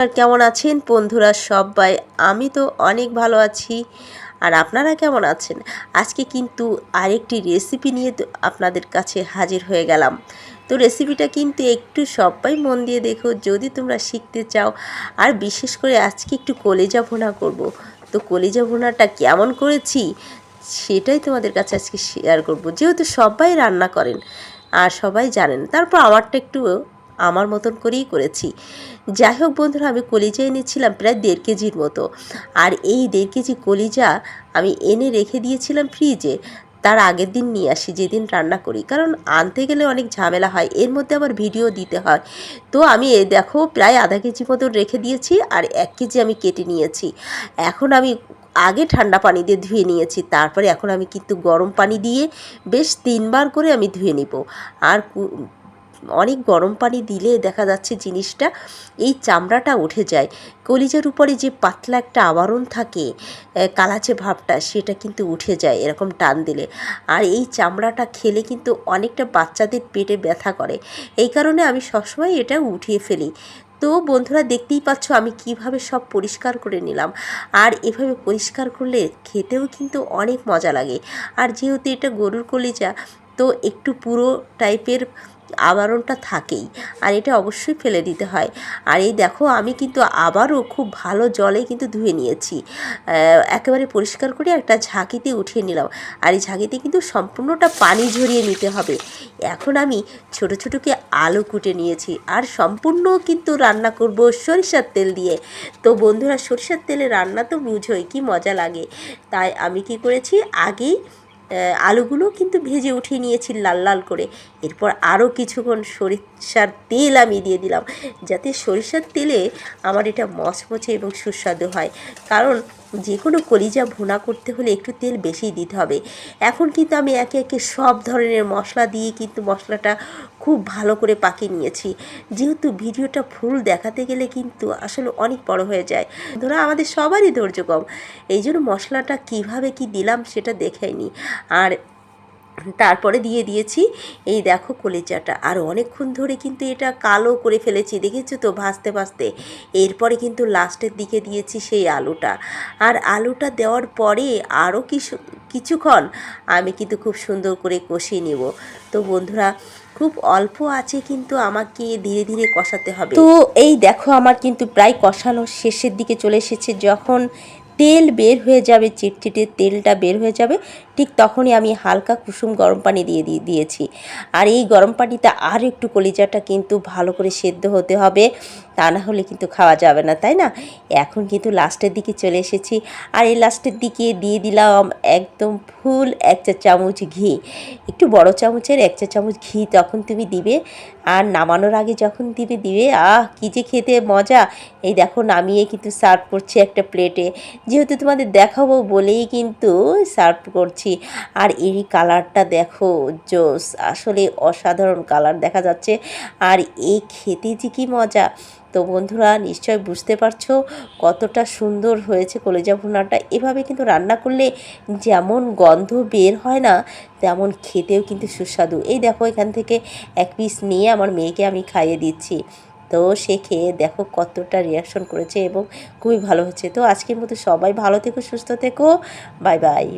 আর কেমন আছেন? বন্ধুরা সবাই, আমি তো অনেক ভালো আছি। আর আপনারা কেমন আছেন? আজকে কিন্তু আরেকটি রেসিপি নিয়ে আপনাদের কাছে হাজির হয়ে গেলাম। তো রেসিপিটা কিন্তু একটু সবাই মন দিয়ে দেখো, যদি তোমরা শিখতে চাও। আর বিশেষ করে আজকে একটু কলেজা ভুনা করব। তো কলেজা ভুনাটা কেমন করেছি, সেটাই তোমাদের কাছে আজকে শেয়ার করব। যেহেতু সবাই রান্না করেন, আর সবাই জানেন। তারপর আমারটা একটু আমার মতন করেই করেছি। যাই হোক বন্ধুরা, আমি কলিজা এনেছিলাম প্রায় দেড় কেজির মতো। আর এই দেড় কেজি কলিজা আমি এনে রেখে দিয়েছিলাম ফ্রিজে। তার আগের দিন নিয়ে আসি, যেদিন রান্না করি। কারণ আনতে গেলে অনেক ঝামেলা হয়, এর মধ্যে আবার ভিডিও দিতে হয়। তো আমি দেখো প্রায় আধা কেজি মতো রেখে দিয়েছি আর এক কেজি আমি কেটে নিয়েছি। এখন আমি আগে ঠান্ডা পানি দিয়ে ধুয়ে নিয়েছি, তারপরে এখন আমি কিন্তু গরম পানি দিয়ে বেশ তিনবার করে আমি ধুয়ে নিব। আর অনেক গরম পানি দিলে দেখা যাচ্ছে জিনিসটা এই চামড়াটা উঠে যায়। কলিজার উপরে যে পাতলা একটা আবরণ থাকে কালাচে ভাবটা, সেটা কিন্তু উঠে যায় এরকম টান দিলে। আর এই চামড়াটা খেলে কিন্তু অনেকটা বাচ্চাদের পেটে ব্যথা করে। এই কারণে আমি সবসময় এটা উঠিয়ে ফেলি। তো বন্ধুরা, দেখতেই পাচ্ছ আমি কীভাবে সব পরিষ্কার করে নিলাম। আর এভাবে পরিষ্কার করলে খেতেও কিন্তু অনেক মজা লাগে। আর যেহেতু এটা গরুর কলিজা, তো একটু পুরো টাইপের আবরণটা থাকেই, আর এটা অবশ্যই ফেলে দিতে হয়। আর এই দেখো, আমি কিন্তু আবারও খুব ভালো জলে কিন্তু ধুয়ে নিয়েছি। একেবারে পরিষ্কার করে একটা ঝাঁকিতে উঠিয়ে নিলাম। আর এই ঝাঁকিতে কিন্তু সম্পূর্ণটা পানি ঝরিয়ে নিতে হবে। এখন আমি ছোট ছোটোকে আলু কুটে নিয়েছি, আর সম্পূর্ণ কিন্তু রান্না করব সরিষার তেল দিয়ে। তো বন্ধুরা, সরিষার তেলে রান্না তো বুঝোই কি মজা লাগে। তাই আমি কি করেছি, আগেই আলুগুলো কিন্তু ভেজে উঠিয়ে নিয়েছি লাল লাল করে। এরপর আরও কিছুক্ষণ সরিষার তেল আমি দিয়ে দিলাম, যাতে সরিষার তেলে আমার এটা মচমচে এবং সুস্বাদু হয়। কারণ যে কোনো কলিজা ভুনা করতে হলে একটু তেল বেশি দিতে হবে। এখন কিন্তু আমি একে একে সব ধরনের মশলা দিয়ে কিন্তু মশলাটা খুব ভালো করে পাকিয়ে নিয়েছি। যেহেতু ভিডিওটা ফুল দেখাতে গেলে কিন্তু আসলে অনেক বড় হয়ে যায়। ধরো আমাদের সবারই ধৈর্য কম। এই জন্য মশলাটা কীভাবে কি দিলাম সেটা দেখাইনি আর তারপরে দিয়ে দিয়েছি। এই দেখো কলিজাটা। আর অনেকক্ষণ ধরে কিন্তু এটা কালো করে ফেলেছি, দেখেছ তো? ভাজতে ভাজতে। এরপরে কিন্তু লাস্টের দিকে দিয়েছি সেই আলুটা। আর আলুটা দেওয়ার পরে আরও কিছু, কিছুক্ষণ আমি কিন্তু খুব সুন্দর করে কষিয়ে নেব। তো বন্ধুরা, খুব অল্প আছে কিন্তু আমাকে ধীরে ধীরে কষাতে হবে। তো এই দেখো, আমার কিন্তু প্রায় কষানো শেষের দিকে চলে এসেছে। যখন তেল বের হয়ে যাবে, চিটচিটে তেলটা বের হয়ে যাবে, ঠিক তখনই আমি হালকা কুসুম গরম পানি দিয়ে দিয়ে দিয়েছি। আর এই গরম পানিতে আর একটু কলিজাটা কিন্তু ভালো করে সেদ্ধ হতে হবে। তা না হলে কিন্তু খাওয়া যাবে না, তাই না? এখন কিন্তু লাস্টের দিকে চলে এসেছি। আর এই লাস্টের দিকে দিয়ে দিলাম একদম ফুল এক চা চামচ ঘি। একটু বড় চামচের এক চা চামচ ঘি তখন তুমি দিবে। আর নামানোর আগে যখন দিবে দিবে, আহ, কী যে খেতে মজা। এই দেখো নামিয়ে কিন্তু সার্ভ করছি একটা প্লেটে যেহেতু তোমাদের দেখাবো বলেই কিন্তু সার্ভ করছি। আর এই কালারটা দেখো, জোস, আসলে অসাধারণ কালার দেখা যাচ্ছে। আর এই খেতে যে কী মজা! তো বন্ধুরা, নিশ্চয় বুঝতে পারছ কতটা সুন্দর হয়েছে কলেজা ভুনাটা এভাবে কিন্তু রান্না করলে যেমন গন্ধ বের হয় না, তেমন খেতেও কিন্তু সুস্বাদু। এই দেখো, এখান থেকে এক পিস নিয়ে আমার মেয়েকে আমি খাইয়ে দিচ্ছি। তো সে খেয়ে দেখো কতটা রিয়াকশন করেছে এবং খুবই ভালো হচ্ছে। তো আজকের মতো সবাই ভালো থেকো, সুস্থ থেকো। Bye bye.